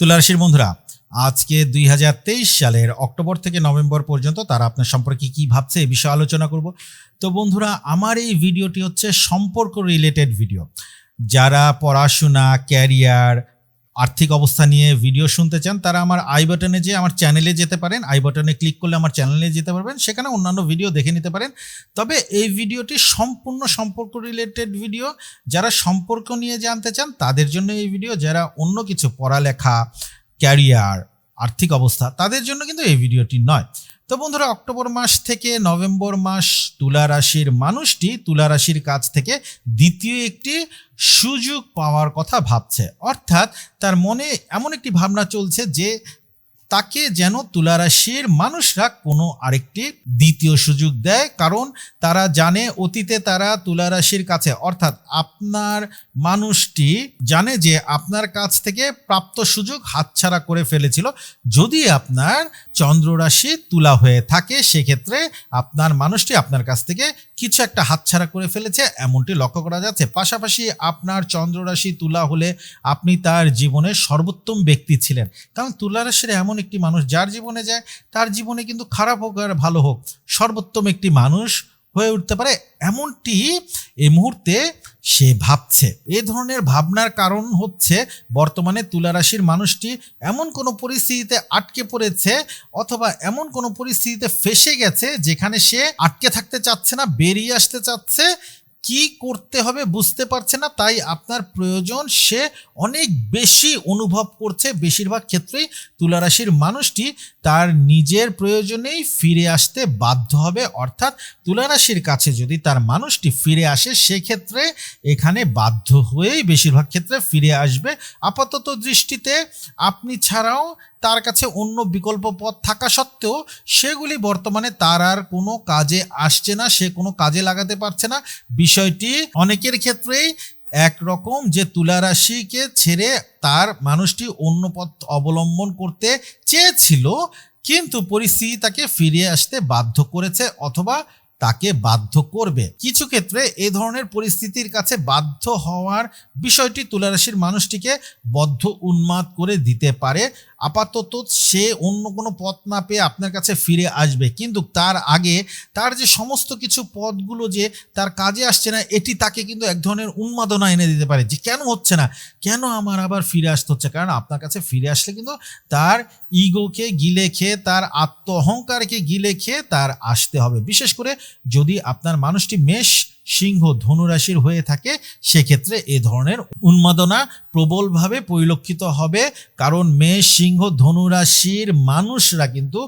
তুলারাশির বন্ধুরা, আজকে দুই হাজার তেইশ সালের অক্টোবর থেকে নভেম্বর পর্যন্ত তারা আপনার সম্পর্কে কি ভাবছে এ বিষয়ে আলোচনা করব। তো বন্ধুরা, আমার এই ভিডিওটি হচ্ছে সম্পর্ক রিলেটেড ভিডিও যারা পড়াশোনা ক্যারিয়ার আর্থিক অবস্থা নিয়ে ভিডিও শুনতে চান, তারা আমার আই বাটনে যে আমার চ্যানেলে যেতে পারেন। আই বাটনে ক্লিক করলে আমার চ্যানেলে যেতে পারবেন। সেখানে অন্যান্য ভিডিও দেখে নিতে পারেন। তবে এই ভিডিওটি সম্পূর্ণ সম্পর্ক রিলেটেড ভিডিও যারা সম্পর্ক নিয়ে জানতে চান, তাদের জন্য এই ভিডিও যারা অন্য কিছু, পড়ালেখা ক্যারিয়ার আর্থিক অবস্থা, তাদের জন্য কিন্তু এই ভিডিওটি নয়। তো বন্ধুরা, অক্টোবর মাস থেকে নভেম্বর মাস তুলা রাশির মানুষটি তুলা রাশির কাছ থেকে দ্বিতীয় একটি সুযোগ পাওয়ার কথা ভাবছে। অর্থাৎ তার মনে এমন একটি ভাবনা চলছে যে, তাকে যেন তুলা রাশির মানুষরা কোনো আরেকটি দ্বিতীয় সুযোগ দেয়। কারণ তারা জানে অতীতে তারা তুলা রাশির কাছে, অর্থাৎ আপনার মানুষটি জানে যে আপনার কাছ থেকে প্রাপ্ত সুযোগ হাতছাড়া করে ফেলেছিল। যদি আপনার চন্দ্র রাশি তুলা হয়ে থাকে, সেক্ষেত্রে আপনার মানুষটি আপনার কাছ থেকে কিছু একটা হাতছাড়া করে ফেলেছে, এমনটি লক্ষ্য করা যাচ্ছে। পাশাপাশি আপনার চন্দ্ররাশি তুলা হলে আপনি তার জীবনের সর্বোত্তম ব্যক্তি ছিলেন। কারণ তুলা রাশির এমন একটি মানুষ, যার জীবনে যায়, তার জীবনে কিন্তু খারাপ হোক আর ভালো হোক, সর্বোত্তম একটি মানুষ হয়ে উঠতে পারে এমনটি এই মুহূর্তে সে ভাবছে। এ ধরনের ভাবনার কারণ হচ্ছে বর্তমানে তুলারাশির মানুষটি এমন কোনো পরিস্থিতিতে আটকে পড়েছে অথবা এমন কোনো পরিস্থিতিতে ফেসে গেছে যেখানে সে আটকে থাকতে চাচ্ছে না, বেরিয়ে আসতে চাচ্ছে কি করতে হবে বুঝতে পারছে না, তাই আপনার প্রয়োজন সে অনেক বেশি অনুভব করছে। বেশিরভাগ ক্ষেত্রেই তুলারাশির মানুষটি তার নিজের প্রয়োজনেই ফিরে আসতে বাধ্য হবে। অর্থাৎ তুলারাশির কাছে যদি তার মানুষটি ফিরে আসে, সেক্ষেত্রে এখানে বাধ্য হয়েই বেশিরভাগ ক্ষেত্রে ফিরে আসবে। আপাতত দৃষ্টিতে আপনি ছাড়াও তার কাছে অন্য বিকল্প পথ থাকা সত্ত্বেও সেগুলি বর্তমানে তার আর কোনো কাজে আসছে না, সে কোনো কাজে লাগাতে পারছে না। বিষয়টি অনেকের ক্ষেত্রেই একরকম যে তুলা রাশিকে ছেড়ে তার মানুষটি অন্য পথ অবলম্বন করতে চেয়েছিল, কিন্তু পরিস্থিতি তাকে ফিরিয়ে আসতে বাধ্য করেছে অথবা তাকে বাধ্য করবে। কিছু ক্ষেত্রে এ ধরনের পরিস্থিতির কাছে বাধ্য হওয়ার বিষয়টি তুলারাশির মানুষটিকে বদ্ধ উন্মাদ করে দিতে পারে। আপাতত সে অন্য কোনো পথ না পেয়ে আপনার কাছে ফিরে আসবে। কিন্তু তার আগে তার যে সমস্ত কিছু পথগুলো যে তার কাজে আসছে না, এটি তাকে কিন্তু এক ধরনের উন্মাদনা এনে দিতে পারে যে কেন হচ্ছে না? কেন আমার আবার ফিরে আসতে হচ্ছে? কারণ আপনার কাছে ফিরে আসলে কিন্তু তার ইগোকে গিলে খেয়ে, তার আত্ম অহংকারকে গিলে খেয়ে তার আসতে হবে। বিশেষ করে যদি আপনার মানুষটি মেষ সিংহ ধনুরাশির হয়ে থাকে, সেক্ষেত্রে এ ধরনের উন্মাদনা প্রবলভাবে পরিলক্ষিত হবে। কারণ মেষ, সিংহ, ধনুরাশির মানুষরা কিন্তু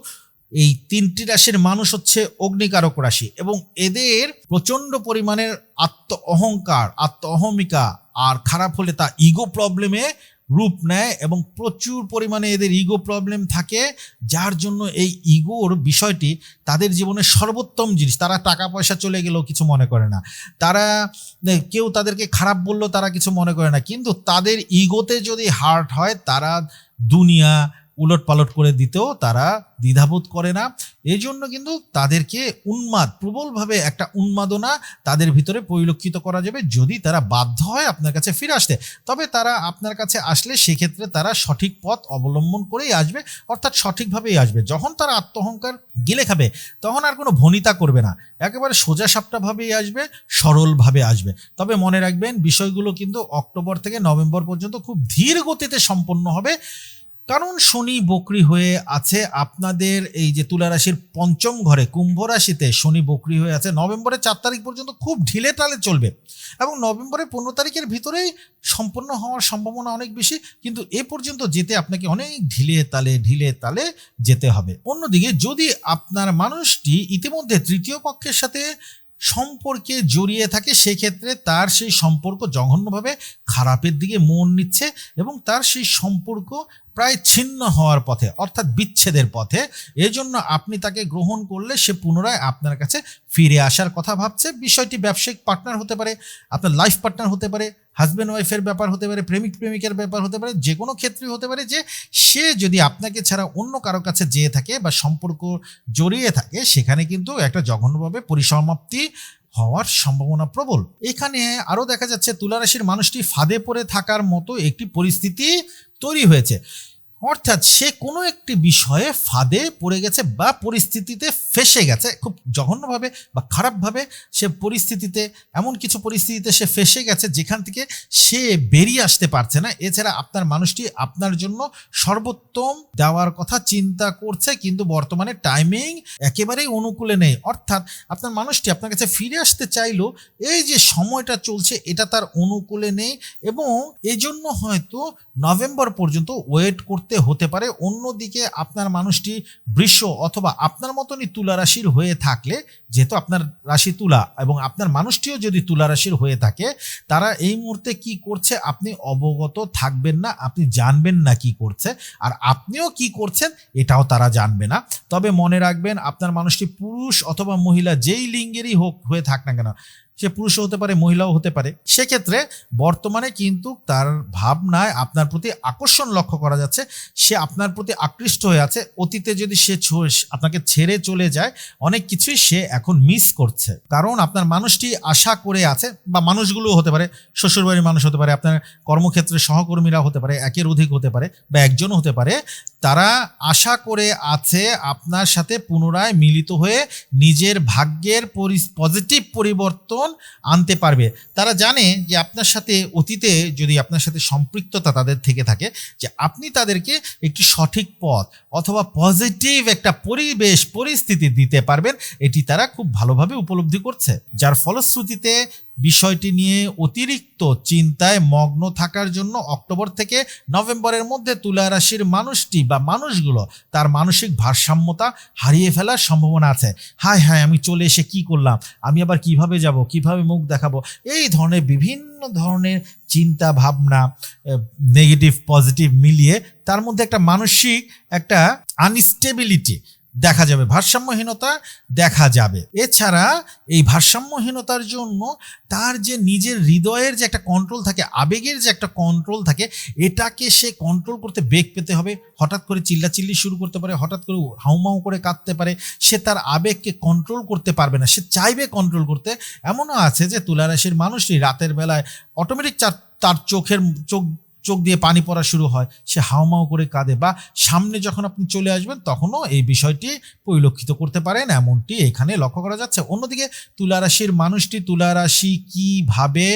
এই তিনটি রাশির মানুষ হচ্ছে অগ্নিকারক রাশি এবং এদের প্রচণ্ড পরিমাণের আত্ম অহংকার আত্ম অহমিকা আর খারাপ হলে তা ইগো প্রবলেমে রূপ নেয় এবং প্রচুর পরিমাণে এদের ইগো প্রবলেম থাকে, যার জন্য এই ইগোর বিষয়টি তাদের জীবনের সর্বোত্তম জিনিস। তারা টাকা পয়সা চলে গেলেও কিছু মনে করে না। তারা কেউ তাদেরকে খারাপ বললেও তারা কিছু মনে করে না। কিন্তু তাদের ইগোতে যদি হার্ট হয়, তারা দুনিয়া উলট পালট করে দিতেও তারা দ্বিধাবোধ করে না। এই জন্য কিন্তু তাদেরকে উন্মাদ, প্রবলভাবে একটা উন্মাদনা তাদের ভিতরে পরিলক্ষিত করা যাবে যদি তারা বাধ্য হয় আপনার কাছে ফিরে আসতে। তবে তারা আপনার কাছে আসলে সেক্ষেত্রে তারা সঠিক পথ অবলম্বন করেই আসবে, অর্থাৎ সঠিকভাবেই আসবে। যখন তারা আত্মহংকার গিলে খাবে, তখন আর কোনো ভনিতা করবে না। একেবারে সোজা সাপটাভাবেই আসবে, সরলভাবে আসবে। তবে মনে রাখবেন, বিষয়গুলো কিন্তু অক্টোবর থেকে নভেম্বর পর্যন্ত খুব ধীর গতিতে সম্পন্ন হবে। কারণ শনি বকরি হয়ে আছে। আপনাদের এই যে তুলা রাশির পঞ্চম ঘরে কুম্ভ রাশিতে শনি বকরি হয়ে আছে। নভেম্বরের চার তারিখ পর্যন্ত খুব ঢিলে টালে চলবে এবং নভেম্বরের পনেরো তারিখের ভিতরেই সম্পন্ন হওয়ার সম্ভাবনা অনেক বেশি। কিন্তু এ পর্যন্ত যেতে আপনাকে অনেক ঢিলে তালে ঢিলে তালে যেতে হবে। অন্যদিকে যদি আপনার মানুষটি ইতিমধ্যে তৃতীয় পক্ষের সাথে সম্পর্কে জড়িয়ে থাকে, সেক্ষেত্রে তার সেই সম্পর্ক জঘন্যভাবে খারাপের দিকে মন নিচ্ছে এবং তার সেই সম্পর্ক প্রায় ছিন্ন হওয়ার পথে, অর্থাৎ বিচ্ছেদের পথে। এজন্য আপনি তাকে গ্রহণ করলে সে পুনরায় আপনার কাছে ফিরে আসার কথা ভাবছে। বিষয়টি ব্যবসায়িক পার্টনার হতে পারে, আপনার লাইফ পার্টনার হতে পারে হাজব্যান্ড ওয়াইফের ব্যাপার হতে পারে, প্রেমিক, প্রেমিকের ব্যাপার হতে পারে, যে কোনো ক্ষেত্রে হতে পারে যে সে যদি আপনাকে ছাড়া অন্য কারও কাছে যেয়ে থাকে বা সম্পর্ক জড়িয়ে থাকে, সেখানে কিন্তু একটা জঘন্যভাবে পরিসমাপ্তি হওয়ার সম্ভাবনা প্রবল। এখানে আরও দেখা যাচ্ছে, তুলারাশির মানুষটি ফাঁদে পড়ে থাকার মতো একটি পরিস্থিতি তৈরি হয়েছে। অর্থাৎ সে কোনো একটি বিষয়ে ফাঁদে পড়ে গেছে বা পরিস্থিতিতে ফেসে গেছে, খুব জঘন্যভাবে বা খারাপভাবে সে পরিস্থিতিতে, এমন কিছু পরিস্থিতিতে সে ফেসে গেছে যেখান থেকে সে বেরিয়ে আসতে পারছে না। এছাড়া আপনার মানুষটি আপনার জন্য সর্বোত্তম দেওয়ার কথা চিন্তা করছে, কিন্তু বর্তমানে টাইমিং একেবারেই অনুকূলে নেই। অর্থাৎ আপনার মানুষটি আপনার কাছে ফিরে আসতে চাইলো, এই যে সময়টা চলছে এটা তার অনুকূলে নেই এবং এই জন্য হয়তো নভেম্বর পর্যন্ত ওয়েট করতে হতে পারে। অন্যদিকে আপনার মানুষটি বৃষ অথবা আপনার মতনই তুলা রাশির হয়ে থাকলে, যেহেতু আপনার রাশি তুলা এবং আপনার মানুষটিও যদি তুলা রাশির হয়ে থাকে, তারা এই মুহূর্তে কি করছে? আপনি অবগত থাকবেন না, আপনি জানবেন না কি করছে, আর আপনিও কি করছেন এটাও তারা জানবে না। তবে মনে রাখবেন, আপনার মানুষটি পুরুষ অথবা মহিলা যেই লিঙ্গেরই হোক হয়ে থাক না কেন সে পুরুষও হতে পারে, মহিলাও হতে পারে। সেক্ষেত্রে বর্তমানে কিন্তু তার ভাবনায় আপনার প্রতি আকর্ষণ লক্ষ্য করা যাচ্ছে। সে আপনার প্রতি আকৃষ্ট হয়ে আছে। অতীতে যদি সে আপনাকে ছেড়ে চলে যায়, অনেক কিছুই সে এখন মিস করছে। কারণ আপনার মানুষটি আশা করে আছে, বা মানুষগুলো হতে পারে, শ্বশুরবাড়ির মানুষ হতে পারে, আপনার কর্মক্ষেত্রে সহকর্মীরা হতে পারে, একের অধিক হতে পারে, বা একজনও হতে পারে, তারা আশা করে আছে আপনার সাথে পুনরায় মিলিত হয়ে নিজের ভাগ্যের পজিটিভ পরিবর্তন আনতে পারবে। তারা জানে যে আপনার সাথে অতীতে যদি আপনার সাথে সম্পৃক্ততা তাদের থেকে থাকে, যে আপনি তাদেরকে একটি সঠিক পথ অথবা পজিটিভ একটা পরিবেশ, পরিস্থিতি দিতে পারবেন, এটি তারা খুব ভালোভাবে উপলব্ধি করছে। যার ফলশ্রুতিতে বিষয়টি নিয়ে অতিরিক্ত চিন্তায় মগ্ন থাকার জন্য অক্টোবর থেকে নভেম্বরের মধ্যে তুলা রাশির মানুষটি বা মানুষগুলো তার মানসিক ভারসাম্যতা হারিয়ে ফেলার সম্ভাবনা আছে। হায় হায়, আমি চলে এসে কি করলাম? আমি আবার কীভাবে যাব? কীভাবে মুখ দেখাবো? এই ধরনের বিভিন্ন ধরনের চিন্তা ভাবনা নেগেটিভ পজিটিভ মিলিয়ে তার মধ্যে একটা মানসিক একটা আনস্টেবিলিটি দেখা যাবে। ভারসাম্যহীনতা দেখা যাবে। এছাড়া এই ভারসাম্যহীনতার জন্য তার যে নিজের হৃদয়ের যে একটা কন্ট্রোল থাকে, আবেগের যে একটা কন্ট্রোল থাকে, এটাকে সে কন্ট্রোল করতে বেগ পেতে হবে। হঠাৎ করে চিল্লাচিল্লি শুরু করতে পারে, হঠাৎ করে হাউমাউ করে কাঁদতে পারে। সে তার আবেগকে কন্ট্রোল করতে পারবে না। সে চাইবে কন্ট্রোল করতে। এমনও আছে যে তুলারাশির মানুষটি রাতের বেলায় অটোমেটিক তার চোখের, চোখ চোখ দিয়ে পানি পড়া শুরু হয়, সে হাওমাও করে কাঁদে বা সামনে যখন আপনি চলে আসবেন তখনও এই বিষয়টি পরিলক্ষিত করতে পারেন, এমনটি এখানে লক্ষ্য করা যাচ্ছে। অন্যদিকে তুলারাশির মানুষটি, তুলারাশি কীভাবে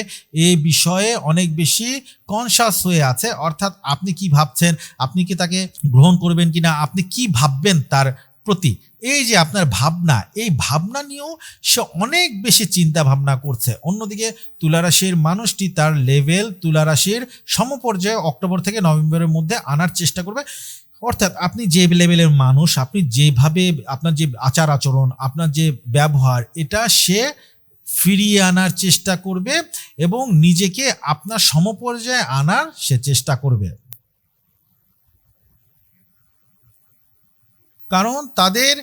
এ বিষয়ে অনেক বেশি কনসাস হয়ে আছে? অর্থাৎ আপনি কি ভাবছেন? আপনি কি তাকে গ্রহণ করবেন কিনা? আপনি কি ভাববেন তার প্রতি। এই যে আপনার ভাবনা, এই ভাবনা নিয়েও সে অনেক বেশি চিন্তা ভাবনা করছে। অন্যদিকে তুলারাশির মানুষটি তার লেভেল তুলারাশির সমপর্যায়ে অক্টোবর থেকে নভেম্বরের মধ্যে আনার চেষ্টা করবে। অর্থাৎ আপনি যে লেভেলের মানুষ, আপনি যেভাবে আপনার যে আচার আচরণ, আপনার যে ব্যবহার, এটা সে ফিরিয়ে আনার চেষ্টা করবে এবং নিজেকে আপনার সমপর্যায়ে আনার সে চেষ্টা করবে। কারণ তাদের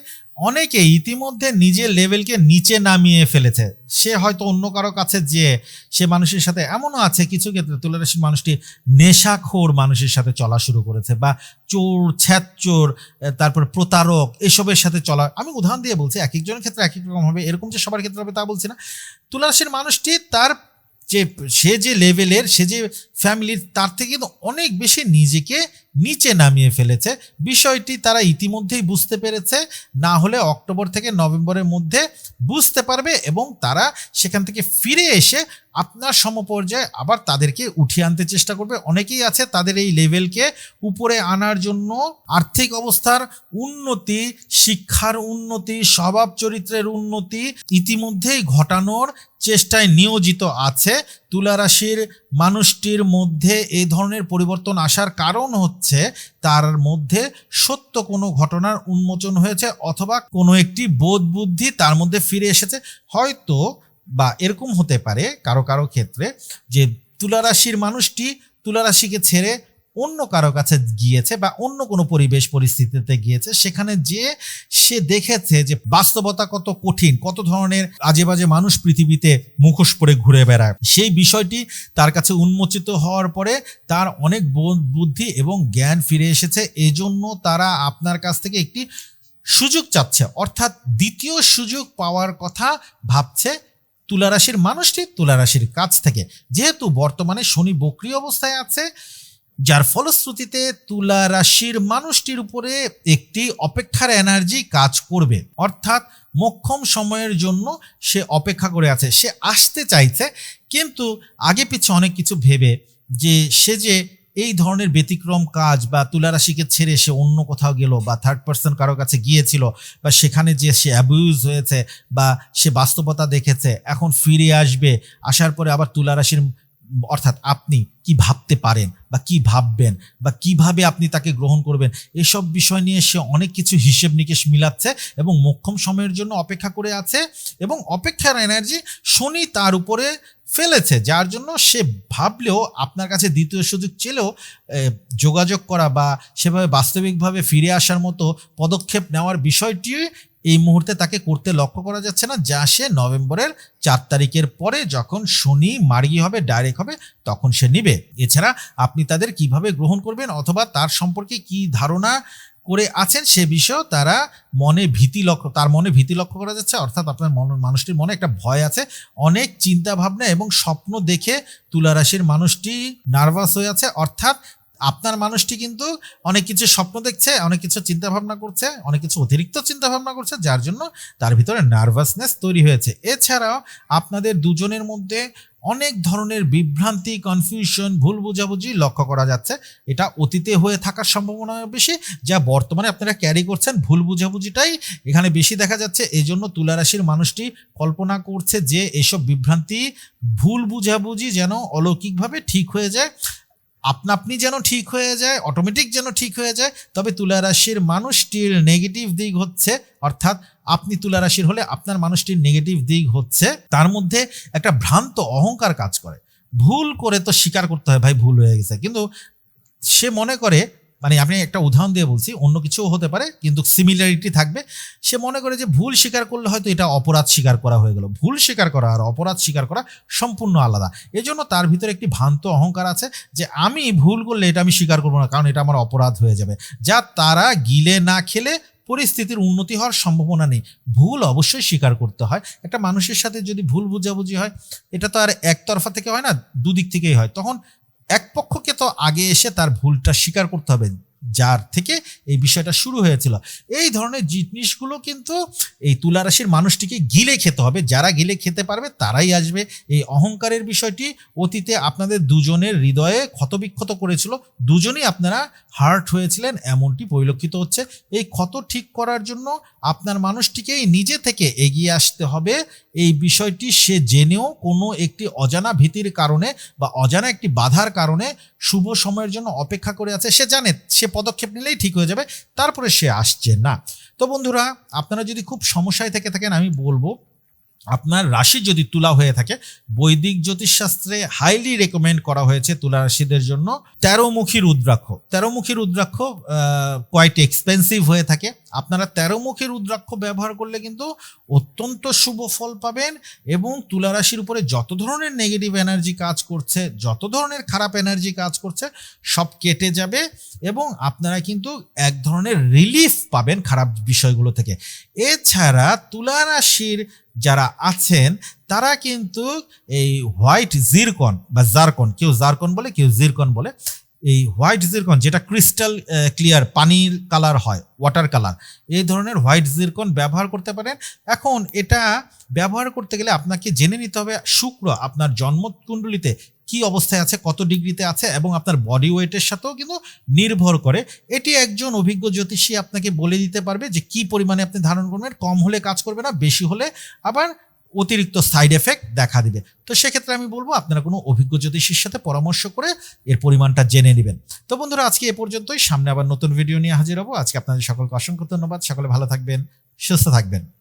অনেকে ইতিমধ্যে নিজের লেভেলকে নিচে নামিয়ে ফেলেছে। সে হয়তো অন্য কারও কাছে যে সে মানুষের সাথে এমনও আছে, কিছু ক্ষেত্রে তুলারাশির মানুষটি নেশাখোর মানুষের সাথে চলা শুরু করেছে বা চোর ছ্যাচোর তারপর প্রতারক এসবের সাথে চলা। আমি উদাহরণ দিয়ে বলছি এক একজনের ক্ষেত্রে এক এক রকম হবে, এরকম যে সবার ক্ষেত্রে হবে তা বলছি না। তুলারাশির মানুষটি তার যে, সে যে লেভেলের, সে যে ফ্যামিলির তার থেকে কিন্তু অনেক বেশি নিজেকে নিচে নামিয়ে ফেলেছে। বিষয়টি তারা ইতিমধ্যেই বুঝতে পেরেছে। না হলে অক্টোবর থেকে নভেম্বরের মধ্যে বুঝতে পারবে এবং তারা সেখান থেকে ফিরে এসে আপনার সমপর্যায়ে আবার তাদেরকে উঠিয়ে আনতে চেষ্টা করবে। অনেকেই আছে তাদের এই লেভেলকে উপরে আনার জন্য আর্থিক অবস্থার উন্নতি, শিক্ষার উন্নতি স্বভাব চরিত্রের উন্নতি ইতিমধ্যেই ঘটানোর চেষ্টায় নিয়োজিত আছে। তুলারাশির মানুষটির মধ্যে এই ধরনের পরিবর্তন আসার কারণ হচ্ছে তার মধ্যে সত্য কোনো ঘটনার উন্মোচন হয়েছে অথবা কোনো একটি বোধ বুদ্ধি তার মধ্যে ফিরে এসেছে। হয়তো বা এরকম হতে পারে কারও কারও ক্ষেত্রে যে তুলারাশির মানুষটি তুলারাশিকে ছেড়ে অন্য কারও কাছে গিয়েছে বা অন্য কোনো পরিবেশ পরিস্থিতিতে গিয়েছে, সেখানে যে সে দেখেছে যে বাস্তবতা কত কঠিন, কত ধরনের আজে বাজে মানুষ পৃথিবীতে মুখোশ পরে ঘুরে বেড়ায়, সেই বিষয়টি তার কাছে উন্মোচিত হওয়ার পরে তার অনেক বুদ্ধি এবং জ্ঞান ফিরে এসেছে। এজন্য তারা আপনার কাছ থেকে একটি সুযোগ চাচ্ছে, অর্থাৎ দ্বিতীয় সুযোগ পাওয়ার কথা ভাবছে তুলারাশির মানুষটি তুলারাশির কাছ থেকে। যেহেতু বর্তমানে শনি বক্রি অবস্থায় আছে যার ফলশ্রুতিতে তুলা রাশির মানুষটির উপরে একটি অপেক্ষার এনার্জি কাজ করবে। অর্থাৎ মোক্ষম সময়ের জন্য সে অপেক্ষা করে আছে, সে আসতে চাইছে। কিন্তু আগে পিছে অনেক কিছু ভেবে যে সে যে এই ধরনের ব্যতিক্রম কাজ বা তুলারাশিকে ছেড়ে সে অন্য কোথাও গেল বা থার্ড পার্সন কারও কাছে গিয়েছিল বা সেখানে যে সে অ্যাবিউজ হয়েছে বা সে বাস্তবতা দেখেছে, এখন ফিরে আসবে, আসার পরে আবার তুলারাশির অর্থাৎ আপনি কি ভাবতে পারেন বা কি ভাববেন বা কীভাবে আপনি তাকে গ্রহণ করবেন, এসব বিষয় নিয়ে সে অনেক কিছু হিসেব নিকেশ মিলাচ্ছে এবং মোক্ষম সময়ের জন্য অপেক্ষা করে আছে এবং অপেক্ষার এনার্জি শনি তার উপরে ফেলেছে, যার জন্য সে ভাবলেও আপনার কাছে দ্বিতীয় সুযোগ চেলেও যোগাযোগ করা বা সেভাবে বাস্তবিকভাবে ফিরে আসার মতো পদক্ষেপ নেওয়ার বিষয়টি এই মুহূর্তে তাকে করতে লক্ষ্য করা যাচ্ছে না। যা সে নভেম্বরের চার তারিখের পরে যখন শনি মার্গি হবে, ডাইরেক্ট হবে, তখন সে নিবে। এছাড়া আপনি তাদের কীভাবে গ্রহণ করবেন অথবা তার সম্পর্কে কি ধারণা করে আছেন সে বিষয়েও তারা মনে ভীতি লক্ষ্য, তার মনে ভীতি লক্ষ্য করা যাচ্ছে। অর্থাৎ আপনার মন, মানুষটির মনে একটা ভয় আছে, অনেক চিন্তা ভাবনা এবং স্বপ্ন দেখে তুলা রাশির মানুষটি নার্ভাস হয়ে আছে। অর্থাৎ আপনার মানুষটি কিন্তু অনেক কিছু স্বপ্ন দেখছে, অনেক কিছু চিন্তা ভাবনা করছে, অনেক কিছু অতিরিক্ত চিন্তা ভাবনা করছে, যার জন্য তার ভিতরে নার্ভাসনেস তৈরি হয়েছে। এছাড়াও আপনাদের দুজনের মধ্যে অনেক ধরনের বিভ্রান্তি কনফিউশন ভুল বোঝাবুঝি লক্ষ্য করা যাচ্ছে। এটা অতীতে হয়ে থাকার সম্ভাবনা বেশি, যা বর্তমানে আপনারা ক্যারি করছেন ভুল বুঝাবুঝিটাই এখানে বেশি দেখা যাচ্ছে। এই জন্য তুলারাশির মানুষটি কল্পনা করছে যে এসব বিভ্রান্তি, ভুল বুঝাবুঝি যেন অলৌকিকভাবে ঠিক হয়ে যায়। আপনা আপনি যেন ঠিক হয়ে যায় অটোমেটিক যেন ঠিক হয়ে যায়, তবে তুলা রাশির মানুষটির নেগেটিভ দিক হচ্ছে, অর্থাৎ আপনি তুলা রাশির হলে আপনার মানুষটির নেগেটিভ দিক হচ্ছে, তার মধ্যে একটা ভ্রান্ত অহংকার কাজ করে। ভুল করে তো স্বীকার করতে হয়, ভাই ভুল হয়ে গেছে। কিন্তু সে মনে করে মানে আমি একটা উদাহরণ দিয়ে বলছি, অন্য কিছুও হতে পারে, কিন্তু সিমিলারিটি থাকবে। সে মনে করে যে ভুল স্বীকার করলে হয়তো এটা অপরাধ স্বীকার করা হয়ে গেল। ভুল স্বীকার করা আর অপরাধ স্বীকার করা সম্পূর্ণ আলাদা। এজন্য তার ভিতরে একটি ভ্রান্ত অহংকার আছে যে আমি ভুল করলে এটা আমি স্বীকার করব না, কারণ এটা আমার অপরাধ হয়ে যাবে। যা তারা গিলে না খেলে পরিস্থিতির উন্নতি হওয়ার সম্ভাবনা নেই। ভুল অবশ্যই স্বীকার করতে হয়। একটা মানুষের সাথে যদি ভুল বুঝাবুঝি হয়, এটা তো আর একতরফা থেকে হয় না, দুদিক থেকেই হয়। তখন এক পক্ষকে তো আগে এসে তার ভুলটা স্বীকার করতে হবে। যার থেকে এই বিষয়টা শুরু হয়েছিল। এই ধরনের জিনিসগুলো কিন্তু এই তুলা রাশির মানুষটিকে গিলে খেতে হবে। যারা গিলে খেতে পারবে তারাই আসবে। এই অহংকারের বিষয়টি অতীতে আপনাদের দুজনের হৃদয়ে ক্ষতবিক্ষত করেছিল। দুজনেই আপনারা হার্ট হয়েছিলেন, এমনটি পরিলক্ষিত হচ্ছে। এই ক্ষত ঠিক করার জন্য আপনার মানুষটিকেই নিজে থেকে এগিয়ে আসতে হবে। এই বিষয়টি সে জেনেও কোনো একটি অজানা ভীতির কারণে বা অজানা একটি বাধার কারণে শুভ সময়ের জন্য অপেক্ষা করে আছে। সে জানে, সে পদক্ষেপ নিলেই ঠিক হয়ে যাবে, তারপরে সে আসছে না। তো বন্ধুরা, আপনারা যদি খুব সমস্যায় থেকে থাকেন, আমি বলব, আপনার রাশি যদি তুলা হয়ে থাকে, বৈদিক জ্যোতিষশাস্ত্রে হাইলি রেকমেন্ড করা হয়েছে তুলা রাশিদের জন্য। তেরোমুখী রুদ্রাক্ষ। তেরোমুখী রুদ্রাক্ষ কোয়াইট এক্সপেন্সিভ হয়ে থাকে। আপনারা তেরোমুখী রুদ্রাক্ষ ব্যবহার করলে কিন্তু অত্যন্ত শুভ ফল পাবেন এবং তুলা রাশির উপরে যত ধরনের নেগেটিভ এনার্জি কাজ করছে, যত ধরনের খারাপ এনার্জি কাজ করছে, সব কেটে যাবে এবং আপনারা কিন্তু এক ধরনের রিলিফ পাবেন খারাপ বিষয়গুলো থেকে। এছাড়া তুলা রাশির যারা আছেন, তারা কিন্তু এই হোয়াইট জিরকন বা জারকন কেউ জারকন বলে, কেউ জিরকন বলে এই হোয়াইট জিরকন, যেটা ক্রিস্টাল ক্লিয়ার, পানির কালার হয়, ওয়াটার কালার, এই ধরনের হোয়াইট জিরকন ব্যবহার করতে পারেন। এখন এটা ব্যবহার করতে গেলে আপনাকে জেনে নিতে হবে শুক্র আপনার জন্মকুণ্ডলিতে কি অবস্থায় আছে, কত ডিগ্রিতে আছে এবং আপনার বডি ওয়েটের সাথেও কিন্তু নির্ভর করে। এটি একজন অভিজ্ঞ জ্যোতিষী আপনাকে বলে দিতে পারবে যে কি পরিমাণে আপনি ধারণ করবেন, কম হলে কাজ করবে না, বেশি হলে আবার অতিরিক্ত সাইড এফেক্ট দেখা দিবে। তো সেক্ষেত্রে আমি বলব, আপনারা কোনো অভিজ্ঞ জ্যোতিষীর সাথে পরামর্শ করে এর পরিমাণটা জেনে নেবেন। তো বন্ধুরা, আজকে এ পর্যন্তই। সামনে আবার নতুন ভিডিও নিয়ে হাজির হব। আজকে আপনাদের সকলকে অসংখ্য ধন্যবাদ। সকলে ভালো থাকবেন, সুস্থ থাকবেন।